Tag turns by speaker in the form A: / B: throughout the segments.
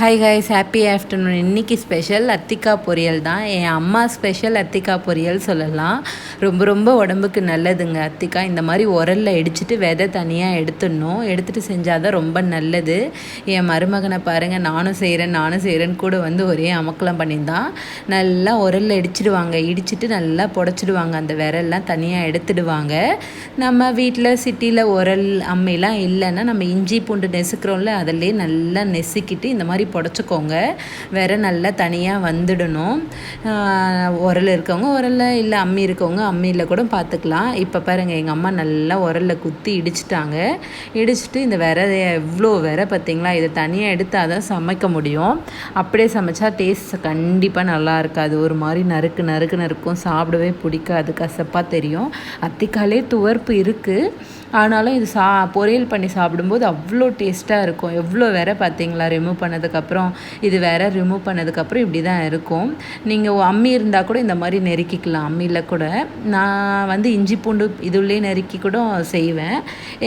A: Hi guys happy afternoon இன்றைக்கி special அத்திக்காய் பொரியல் தான். என் அம்மா ஸ்பெஷல் அத்திக்காய் பொரியல் சொல்லலாம். ரொம்ப ரொம்ப உடம்புக்கு நல்லதுங்க அத்திக்காய் இந்த மாதிரி உரலில் இடிச்சிட்டு விதை தனியாக எடுத்துடணும். எடுத்துகிட்டு செஞ்சால் தான் ரொம்ப நல்லது. என் மருமகனை பாருங்கள் நானும் செய்கிறேன் நானும் செய்கிறேன்னு கூட வந்து ஒரே அமக்கலம் பண்ணியிருந்தான். நல்லா உரலில் இடிச்சிடுவாங்க. இடிச்சிட்டு நல்லா புடச்சிடுவாங்க. அந்த விரல்லாம் தனியாக எடுத்துடுவாங்க. நம்ம வீட்டில் சிட்டியில் உரல் அம்மையெல்லாம் இல்லைன்னா நம்ம இஞ்சி பூண்டு நெசுக்கிறோம்ல அதிலே நல்லா நெசுக்கிட்டு இந்த மாதிரி புடச்சிக்கோங்க. வேற நல்லா தனியாக வந்துடணும். உரல் இருக்கவங்க உரலில் இல்லை அம்மி இருக்கவங்க அம்மியில் கூட பார்த்துக்கலாம் இப்போ பாருங்கள் எங்கள் அம்மா நல்லா உரலில் குத்தி இடிச்சிட்டாங்க. இடிச்சிட்டு இந்த விரதைய எவ்வளோ விர பார்த்தீங்களா இதை தனியாக எடுத்தால் தான் சமைக்க முடியும். அப்படியே சமைச்சா டேஸ்ட் கண்டிப்பாக நல்லா இருக்காது. ஒரு மாதிரி நறுக்கு நறுக்கு நறுக்கும். சாப்பிடவே பிடிக்காது. கசப்பாக தெரியும். அத்திக்காலே துவர்ப்பு இருக்குது ஆனாலும் இது சா பொரியல் பண்ணி சாப்பிடும்போது அவ்வளோ டேஸ்ட்டாக இருக்கும். எவ்வளோ வேற பார்த்தீங்களா ரிமூவ் பண்ணதுக்கப்புறம் இது வேறு ரிமூவ் பண்ணதுக்கப்புறம் இப்படி தான் இருக்கும் நீங்கள் அம்மி இருந்தால் கூட இந்த மாதிரி நெருக்கிக்கலாம். அம்மியில் கூட. நான் வந்து இஞ்சி பூண்டு இதுலேயே நெருக்கி கூட செய்வேன்.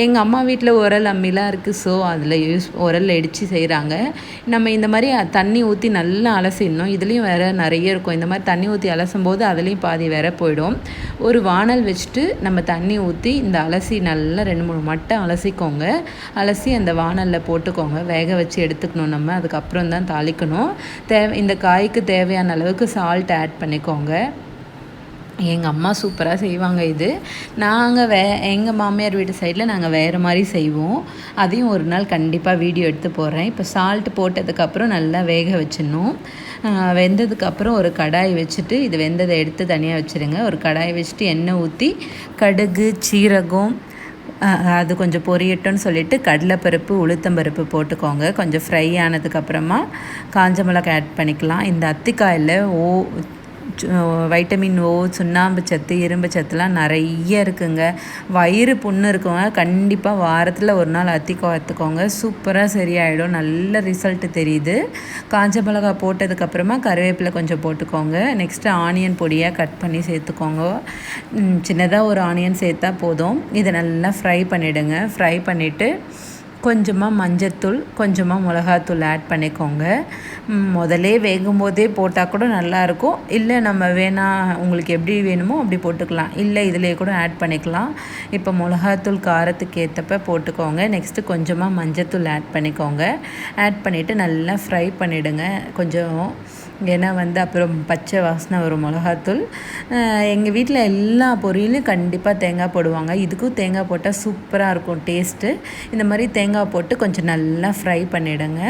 A: எங்கள் அம்மா வீட்டில் உரல் அம்மிலாம் இருக்குது ஸோ அதில் யூஸ் உரல் இடித்து செய்கிறாங்க நம்ம இந்த மாதிரி தண்ணி ஊற்றி நல்லா அலசிடணும். இதுலேயும் வேறு நிறைய இருக்கும். இந்த மாதிரி தண்ணி ஊற்றி அலசும் போது அதுலேயும் பாதி வேற போயிடும். ஒரு வானல் வச்சுட்டு நம்ம தண்ணி ஊற்றி இந்த அலசி நல்லா ரெண்டு மூணு மட்டை அலசிக்கோங்க. அலசி அந்த வானலில் போட்டுக்கோங்க. வேக வச்சு எடுத்துக்கணும் நம்ம. அதுக்கு அதுக்கப்புறம் தான் தாளிக்கணும். தேவை இந்த காய்க்கு தேவையான அளவுக்கு சால்ட் ஆட் பண்ணிக்கோங்க. எங்கள் அம்மா சூப்பராக செய்வாங்க இது. நாங்கள் வே எங்கள் மாமியார் வீட்டு சைடில் நாங்கள் வேறு மாதிரி செய்வோம். அதையும் ஒரு நாள் கண்டிப்பாக வீடியோ எடுத்து போடுறேன். இப்போ சால்ட் போட்டதுக்கப்புறம் நல்லா வேக வச்சிடணும். வெந்ததுக்கப்புறம் ஒரு கடாய் வச்சுட்டு இது வெந்ததை எடுத்து தனியாக வச்சுருங்க. ஒரு கடாய் வச்சுட்டு எண்ணெய் ஊற்றி கடுகு சீரகம் அது கொஞ்சம் பொரியட்டும்னு சொல்லிட்டு கடலைப்பருப்பு உளுத்தம்பருப்பு போட்டுக்கோங்க. கொஞ்சம் ஃப்ரை ஆனதுக்கப்புறமா காஞ்ச மிளகாய் ஆட் பண்ணிக்கலாம். இந்த அத்திக்காயில் ஓ வைட்டமின் ஓ சுண்ணாம்பு சத்து இரும்பு சத்துலாம் நிறைய இருக்குங்க. வயிறு புண்ணு இருக்கவங்க கண்டிப்பாக வாரத்தில் ஒரு நாள் அத்தி அத்துக்கோங்க சூப்பராக சரியாயிடும். நல்ல ரிசல்ட் தெரியுது. காஞ்ச மிளகா போட்டதுக்கப்புறமா கருவேப்பிலை கொஞ்சம் போட்டுக்கோங்க. நெக்ஸ்ட்டு ஆனியன் பொடியாக கட் பண்ணி சேர்த்துக்கோங்க. சின்னதாக ஒரு ஆனியன் சேர்த்தா போதும். இதை நல்லா ஃப்ரை பண்ணிவிடுங்க ஃப்ரை பண்ணிவிட்டு கொஞ்சமாக மஞ்சத்தூள் கொஞ்சமாக மிளகாத்தூள் ஆட் பண்ணிக்கோங்க. முதலே வேகும் போதே போட்டால் கூட நல்லாயிருக்கும் இல்லை நம்ம வேணாம் உங்களுக்கு எப்படி வேணுமோ அப்படி போட்டுக்கலாம். இல்லை இதிலே கூட ஆட் பண்ணிக்கலாம். இப்போ மிளகாத்தூள் காரத்துக்கு ஏற்றப்ப போட்டுக்கோங்க. நெக்ஸ்ட்டு கொஞ்சமாக மஞ்சத்தூள் ஆட் பண்ணிக்கோங்க. ஆட் பண்ணிவிட்டு நல்லா ஃப்ரை பண்ணிவிடுங்க கொஞ்சம் ஏன்னா வந்து அப்புறம் பச்சை வாசனை வரும் மிளகாத்தூள். எங்கள் வீட்டில் எல்லா பொரியலையும் கண்டிப்பாக தேங்காய் போடுவாங்க. இதுக்கும் தேங்காய் போட்டால் சூப்பராக இருக்கும் டேஸ்ட்டு. இந்த மாதிரி தேங்காய் போட்டு கொஞ்சம் நல்லா ஃப்ரை பண்ணிவிடுங்க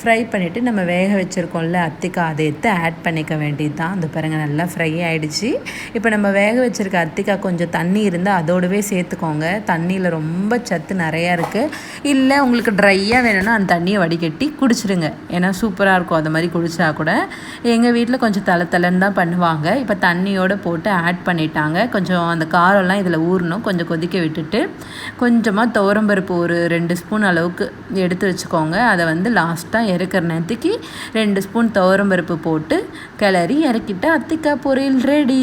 A: ஃப்ரை பண்ணிவிட்டு நம்ம வேக வச்சுருக்கோம்ல அத்திக்காய் அதை எடுத்து ஆட் பண்ணிக்க வேண்டியது தான் அந்த பாருங்கள் நல்லா ஃப்ரை ஆகிடுச்சு இப்போ நம்ம வேக வச்சுருக்க அத்திக்காய் கொஞ்சம் தண்ணி இருந்தால் அதோடவே சேர்த்துக்கோங்க. தண்ணியில் ரொம்ப சத்து நிறையா இருக்குது இல்லை உங்களுக்கு ட்ரையாக வேணும்னா அந்த தண்ணியை வடிகட்டி குடிச்சிடுங்க. ஏன்னா சூப்பராக இருக்கும். அந்த மாதிரி குடித்தா கூட. எங்கள் வீட்டில் கொஞ்சம் தலை தலைன்னு தான் பண்ணுவாங்க. இப்போ தண்ணியோடு போட்டு ஆட் பண்ணிட்டாங்க. கொஞ்சம் அந்த காரம்லாம் இதில் ஊறணும். கொஞ்சம் கொதிக்க விட்டுட்டு கொஞ்சமாக துவரம்பருப்பு ஒரு ரெண்டு ஸ்பூன் அளவுக்கு எடுத்து வச்சுக்கோங்க. அதை வந்து லாஸ்ட்டாக இறக்குற நேரத்துக்கு ரெண்டு ஸ்பூன் துவரம்பருப்பு போட்டு கிளறி இறக்கிட்டு அத்திக்காய் பொரியல் ரெடி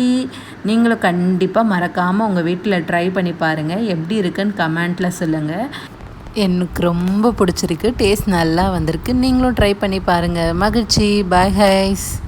A: நீங்களும் கண்டிப்பாக மறக்காமல் உங்கள் வீட்டில் ட்ரை பண்ணி பாருங்கள் எப்படி இருக்குன்னு கமெண்ட்டில் சொல்லுங்கள் எனக்கு ரொம்ப பிடிச்சிருக்கு. டேஸ்ட் நல்லா வந்திருக்கு. நீங்களும் ட்ரை பண்ணி பாருங்கள் மகிழ்ச்சி. பாய் ஹைஸ்